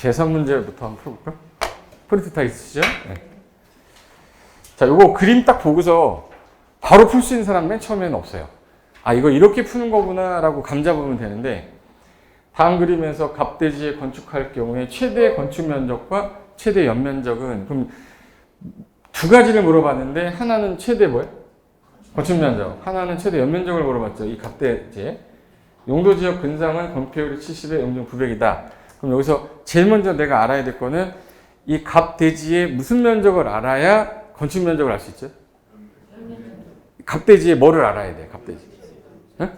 계산 문제부터 한번 풀어볼까? 프린트 다 있으시죠? 네. 자, 요거 그림 딱 보고서 바로 풀 수 있는 사람 맨 처음에는 없어요. 아, 이거 이렇게 푸는 거구나 라고 감 잡으면 되는데, 다음 그림에서 갑대지에 건축할 경우에 최대 건축 면적과 최대 연면적은, 그럼 두 가지를 물어봤는데, 하나는 최대 뭐예요? 건축 면적. 하나는 최대 연면적을 물어봤죠. 이 갑대지에. 용도 지역 근상은 건폐율이 70에 용적 900이다. 그럼 여기서 제일 먼저 내가 알아야 될 거는 이 갑대지의 무슨 면적을 알아야 건축 면적을 알 수 있죠? 갑대지의 뭐를 알아야 돼? 갑대지. 응?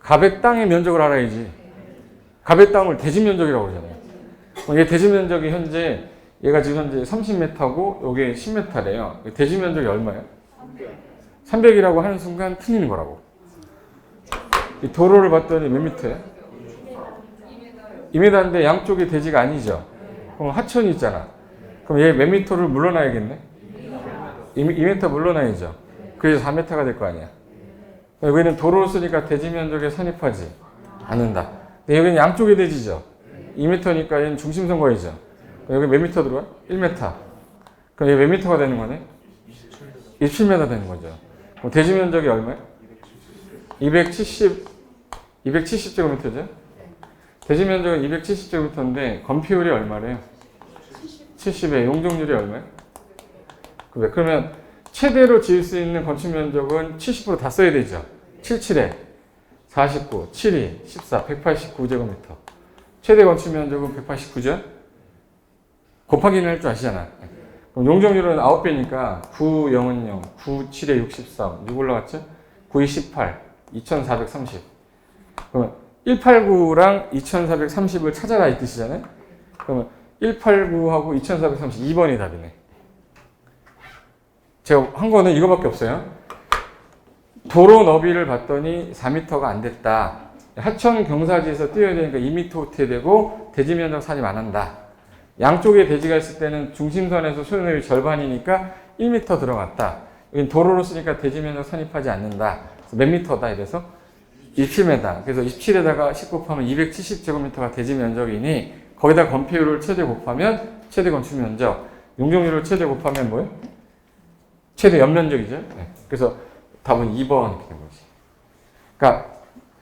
갑의 땅의 면적을 알아야지. 갑의 땅을 대지 면적이라고 그러잖아요. 얘 대지 면적이 현재 얘가 지금 현재 30m고 요게 10m래요. 대지 면적이 얼마예요? 300이라고 하는 순간 틀리는 거라고. 이 도로를 봤더니 몇 미터예요? 2m인데 양쪽이 대지가 아니죠. 그럼 하천이 있잖아. 그럼 얘 몇 미터를 물러나야겠네? 2m 물러나야죠. 그래서 4m가 될 거 아니야. 여기는 도로를 쓰니까 대지 면적에 산입하지 않는다. 근데 여기는 양쪽이 대지죠. 2m니까 얘는 중심 선 거이죠. 여기 몇 미터 들어와? 1m. 그럼 얘 몇 미터가 되는 거네? 27m 되는 거죠. 그럼 대지 면적이 얼마야? 270, 270제곱미터죠? 대지 면적은 270제곱미터인데 건폐율이 얼마래요? 70에 용적률이 얼마예요? 그래, 그러면 최대로 지을 수 있는 건축 면적은 70%다 써야 되죠. 77에 49, 72, 14, 189제곱미터. 최대 건축 면적은 189죠? 곱하기는 할 줄 아시잖아. 그럼 용적률은 9배니까 9, 0은 0, 9, 7에 63, 6 올라갔죠? 9, 18, 2430. 그러면 189랑 2430을 찾아라 이 뜻이잖아요? 그러면 189하고 2432번이 답이네. 제가 한 거는 이거밖에 없어요. 도로 너비를 봤더니 4m가 안 됐다. 하천 경사지에서 뛰어야 되니까 2m 호퇴 되고 대지 면적 산입 안 한다. 양쪽에 대지가 있을 때는 중심선에서 소요너비 절반이니까 1m 들어갔다. 도로로 쓰니까 대지 면적 산입하지 않는다. 몇 미터다 이래서 27m. 그래서 27에다가 10 곱하면 270제곱미터가 대지 면적이니 거기다 건폐율을 최대 곱하면 최대 건축 면적, 용적률을 최대 곱하면 뭐예요? 최대 연면적이죠. 네. 그래서 답은 2번 이렇게 된 거지. 그러니까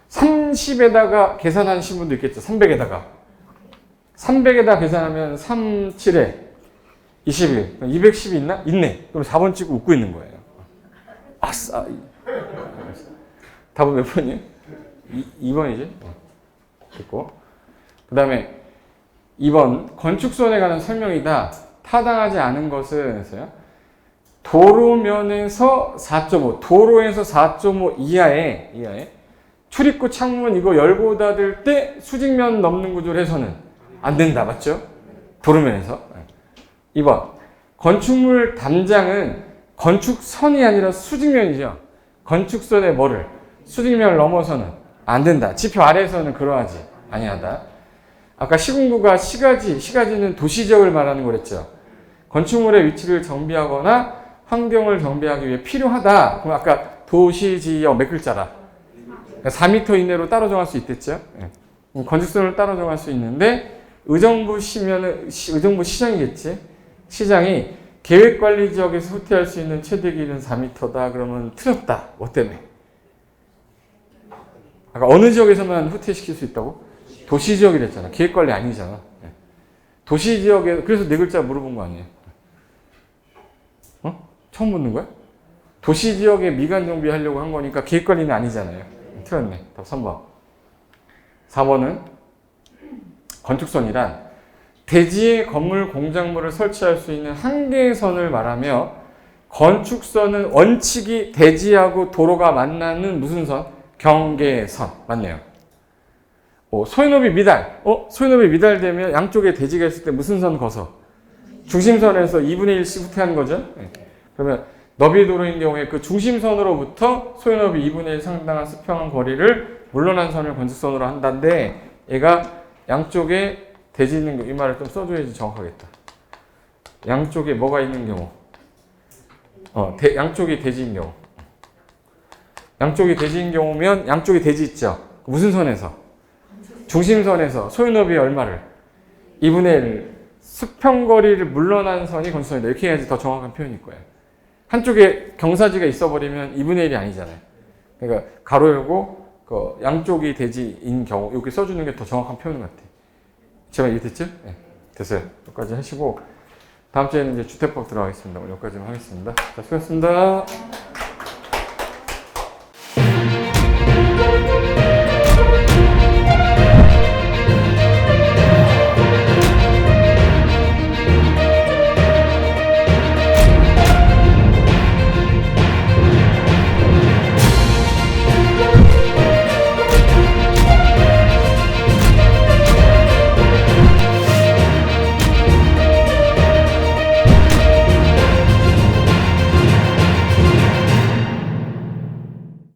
30에다가 계산하신 분도 있겠죠. 300에다가. 300에다 계산하면 3, 7에 21. 210이 있나? 있네. 그럼 4번 찍고 웃고 있는 거예요. 아싸. 답은 몇 번이에요? 2, 2번이지? 됐고. 그 다음에 2번. 건축선에 관한 설명이다. 타당하지 않은 것은 했어요. 도로면에서 4.5, 도로에서 4.5 이하에, 이하에 출입구 창문 이거 열고 닫을 때 수직면 넘는 구조를 해서는 안 된다. 맞죠? 도로면에서. 2번. 건축물 담장은 건축선이 아니라 수직면이죠. 건축선의 뭐를? 수직면을 넘어서는 안 된다. 지표 아래에서는 그러하지 아니하다. 아까 시군구가 시가지, 시가지는 도시 지역을 말하는 거랬죠. 건축물의 위치를 정비하거나 환경을 정비하기 위해 필요하다. 그럼 아까 도시 지역 몇 글자라? 그러니까 4m 이내로 따로 정할 수 있댔죠. 예. 건축선을 따로 정할 수 있는데 의정부 시면은 의정부 시장이겠지. 시장이 계획관리 지역에서 후퇴할 수 있는 최대 길이는 4m다. 그러면 틀렸다. 뭐 때문에? 아까 어느 지역에서만 후퇴시킬 수 있다고? 도시 지역이랬잖아. 계획관리 아니잖아. 예. 도시 지역에 그래서 네 글자 물어본 거 아니에요? 어? 처음 묻는 거야? 도시 지역에 미관 정비하려고 한 거니까 계획관리는 아니잖아요. 틀렸네. 답 3번. 4번은 건축선이란 대지에 건물 공작물을 설치할 수 있는 한계의 선을 말하며 건축선은 원칙이 대지하고 도로가 만나는 무슨 선? 경계선. 맞네요. 어, 소유너비 미달. 어, 소유너비 미달되면 양쪽에 대지가 있을 때 무슨 선 거서? 중심선에서 2분의 1씩 후퇴하는 거죠. 네. 그러면 너비 도로인 경우에 그 중심선으로부터 소유너비 2분의 1 상당한 수평한 거리를 물러난 선을 건축선으로 한다는데 얘가 양쪽에 대지 있는 거 이 말을 좀 써줘야지 정확하겠다. 양쪽에 뭐가 있는 경우? 어, 대, 양쪽이 대지인 경우. 양쪽이 대지인 경우면 양쪽이 대지 있죠. 무슨 선에서? 중심선에서 소유너비 얼마를? 2분의 1 수평거리를 물러난 선이 건수선이다. 이렇게 해야지 더 정확한 표현일 거예요. 한쪽에 경사지가 있어버리면 2분의 1이 아니잖아요. 그러니까 가로 열고 그 양쪽이 대지인 경우 이렇게 써주는 게 더 정확한 표현 같아. 제가 이해 됐죠? 네. 됐어요. 여기까지 하시고 다음 주에는 이제 주택법 들어가겠습니다. 오늘 여기까지만 하겠습니다. 자, 수고했습니다.